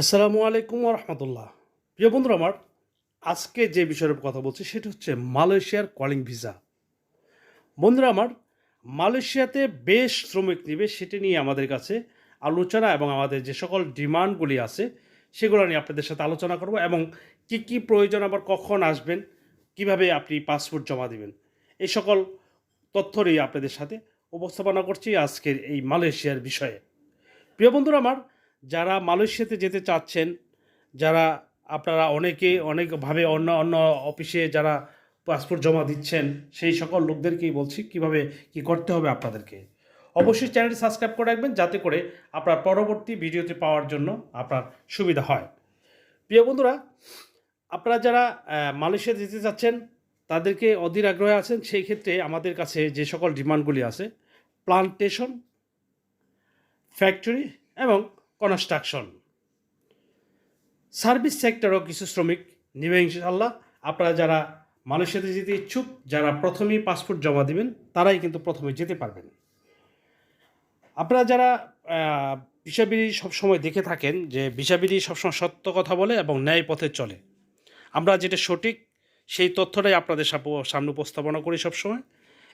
আসসালামু আলাইকুম রহমতুল্লাহ প্রিয় বন্ধুরা আমার, আজকে যে বিষয়ের উপর কথা বলছি সেটা হচ্ছে মালয়েশিয়ার কলিং ভিসা। বন্ধুরা আমার, মালয়েশিয়াতে বেশ শ্রমিক নেবে, সেটা নিয়ে আমাদের কাছে আলোচনা এবং আমাদের যে সকল ডিমান্ডগুলি আছে, সেগুলো নিয়ে আপনাদের সাথে আলোচনা করব এবং কি কি প্রয়োজন আবার কখন আসবেন, কীভাবে আপনি পাসপোর্ট জমা দিবেন, এই সকল তথ্য নিয়ে আপনাদের সাথে উপস্থাপনা করছি আজকের এই মালয়েশিয়ার বিষয়ে। প্রিয় বন্ধুরা আমার যারা মালয়েশিয়াতে যেতে চাচ্ছেন যারা আপনারা অনেকে অনেকভাবে অন্য অন্য অফিসে যারা পাসপোর্ট জমা দিচ্ছেন সেই সকল লোকদেরকেই বলছি কীভাবে কি করতে হবে আপনাদেরকে। অবশ্যই চ্যানেলটি সাবস্ক্রাইব করে রাখবেন যাতে করে আপনার পরবর্তী ভিডিওতে পাওয়ার জন্য আপনার সুবিধা হয়। প্রিয় বন্ধুরা আপনারা যারা আহ, মালয়েশিয়াতে যেতে চাচ্ছেন তাদেরকে অধীর আগ্রহে আছেন সেই ক্ষেত্রে আমাদের কাছে যে সকল ডিমান্ডগুলি আছে প্লান্টেশন ফ্যাক্টরি এবং কনস্ট্রাকশন সার্ভিস সেক্টরও কিছু শ্রমিক নেবে ইনশাল্লাহ আপনারা যারা মালয়েশিয়াতে যেতে ইচ্ছুক, যারা প্রথমেই পাসপোর্ট জমা দিবেন, তারাই কিন্তু প্রথমে যেতে পারবেন। আপনারা যারা বিষাবিরি সবসময় দেখে থাকেন যে বিষাবিরি সবসময় সত্য কথা বলে এবং ন্যায় পথে চলে। আমরা যেটা সঠিক, সেই তথ্যটাই আপনাদের সামনে উপস্থাপনা করি সবসময়।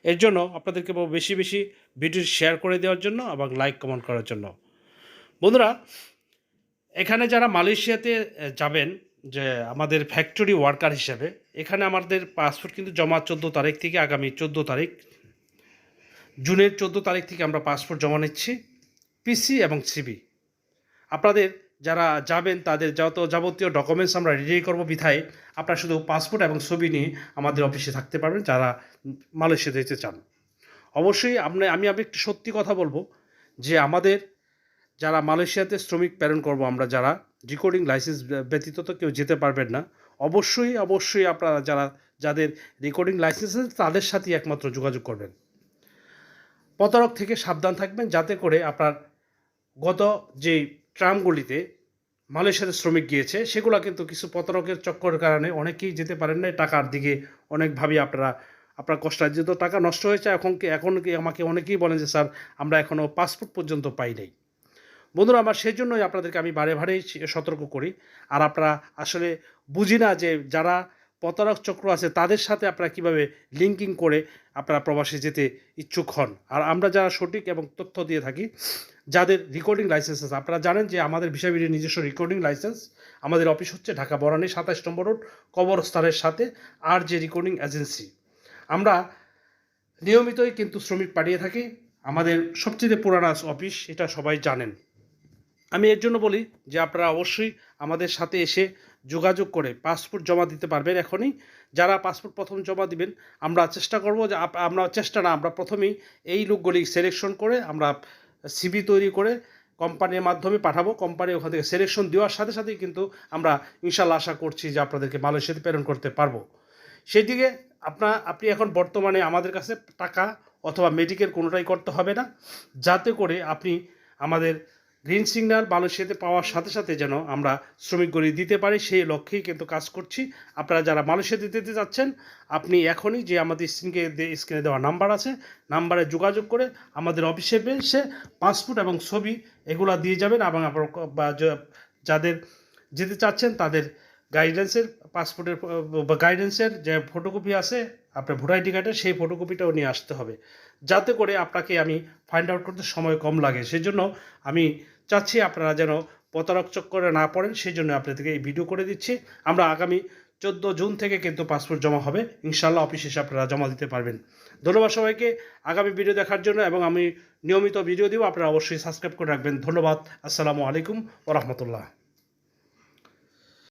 এর জন্য আপনাদেরকে বেশি বেশি ভিডিও শেয়ার করে দেওয়ার জন্য এবং লাইক কমেন্ট করার জন্য। বন্ধুরা, এখানে যারা মালয়েশিয়াতে যাবেন, যে আমাদের ফ্যাক্টরি ওয়ার্কার হিসেবে, এখানে আমাদের পাসপোর্ট কিন্তু জমা চোদ্দ তারিখ থেকে আগামী চোদ্দ তারিখ, জুনের চোদ্দ তারিখ থেকে আমরা পাসপোর্ট জমা নিচ্ছি পিসি এবং সিবি আপনাদের যারা যাবেন, তাদের যত যাবতীয় ডকুমেন্টস আমরা রেডি করব বিধায়, আপনারা শুধু পাসপোর্ট এবং ছবি নিয়ে আমাদের অফিসে থাকতে পারবেন, যারা মালয়েশিয়াতে যেতে চান। অবশ্যই আপনি, আমি আমি একটু সত্যি কথা বলব, যে আমাদের যারা মালয়েশিয়াতে শ্রমিক প্রেরণ করব আমরা যারা রেকর্ডিং লাইসেন্স ব্যতীত তো কেউ যেতে পারবেন না। অবশ্যই অবশ্যই আপনারা যারা, যাদের রেকর্ডিং লাইসেন্স আছে তাদের সাথেই একমাত্র যোগাযোগ করবেন। প্রতারক থেকে সাবধান থাকবেন যাতে করে আপনার গত যে ট্রামগুলিতে মালয়েশিয়াতে শ্রমিক গিয়েছে, সেগুলো কিন্তু কিছু প্রতারকের চক্করের কারণে অনেকেই যেতে পারেন না টাকার দিকে অনেকভাবেই আপনারা, আপনার কষ্টার্জিত টাকা নষ্ট হয়েছে। এখন এখন কি আমাকে অনেকেই বলেন যে, স্যার, আমরা এখনও পাসপোর্ট পর্যন্ত পাই নাই। বন্ধুরা, আমার সেই জন্যই আপনাদেরকে আমি বারে বারেই সতর্ক করি। আর আপনারা আসলে বুঝি না যে যারা প্রতারক চক্র আছে, তাদের সাথে আপনারা কীভাবে লিঙ্কিং করে আপনারা প্রবাসে যেতে ইচ্ছুক হন। আর আমরা যারা সঠিক এবং তথ্য দিয়ে থাকি, যাদের রেকর্ডিং লাইসেন্স আছে আপনারা জানেন যে আমাদের বিষয়বিধির নিজস্ব রেকর্ডিং লাইসেন্স আমাদের অফিস হচ্ছে ঢাকা বরানি সাতাশ নম্বর রোড, কবরস্থানের সাথে আর যে রেকর্ডিং এজেন্সি আমরা নিয়মিতই কিন্তু শ্রমিক পাঠিয়ে থাকি। আমাদের সবচেয়ে পুরানা অফিস এটা সবাই জানেন। আমি এর জন্য বলি যে আপনারা অবশ্যই আমাদের সাথে এসে যোগাযোগ করে পাসপোর্ট জমা দিতে পারবেন এখনই। যারা পাসপোর্ট প্রথম জমা দিবেন, আমরা চেষ্টা করব যে আমরা চেষ্টা না, আমরা প্রথমেই এই লোকগুলি সিলেকশন করে আমরা সিবি তৈরি করে কোম্পানির মাধ্যমে পাঠাবো। কোম্পানি ওখান থেকে সিলেকশন দেওয়ার সাথে সাথেই কিন্তু আমরা ইনশাল্লাহ আশা করছি যে আপনাদেরকে মালয়েশিয়াতে প্রেরণ করতে পারব। সেই দিকে আপনার আপনি এখন বর্তমানে আমাদের কাছে টাকা অথবা মেডিকেল কোনোটাই করতে হবে না। যাতে করে আপনি আমাদের গ্রিন সিগন্যাল মালয়েশিয়াতে পাওয়ার সাথে সাথে যেন আমরা শ্রমিকগুলি দিতে পারি, সেই লক্ষ্যেই কিন্তু কাজ করছি। আপনারা যারা মালয়েশিয়াতে দিতে যাচ্ছেন আপনি এখনই যে আমাদের স্ক্রিনকে স্ক্রিনে দেওয়া নাম্বার আছে, নাম্বারে যোগাযোগ করে আমাদের অফিসে এসে পাসপোর্ট এবং ছবি এগুলা দিয়ে যাবেন এবং যাদের যেতে চাচ্ছেন তাদের গাইডেন্সের পাসপোর্টের গাইডেন্সের যে ফটোকপি আছে, আপনার ভোটার আইডি কার্ডের সেই ফটোকপিটাও নিয়ে আসতে হবে। যাতে করে আপনাকে আমি ফাইন্ড আউট করতে সময় কম লাগে। সেজন্য আমি চাচ্ছি আপনারা যেন প্রতারক চক্করে না পড়েন সেই জন্য আপনাদেরকে এই ভিডিও করে দিচ্ছি। আমরা আগামী চোদ্দ জুন থেকে কিন্তু পাসপোর্ট জমা হবে। ইনশাল্লাহ অফিসে এসে আপনারা জমা দিতে পারবেন। ধন্যবাদ সবাইকে আগামী ভিডিও দেখার জন্য এবং আমি নিয়মিত ভিডিও দিব, আপনারা অবশ্যই সাবস্ক্রাইব করে রাখবেন। ধন্যবাদ, আসসালামু আলাইকুম ও রহমতুল্লাহ।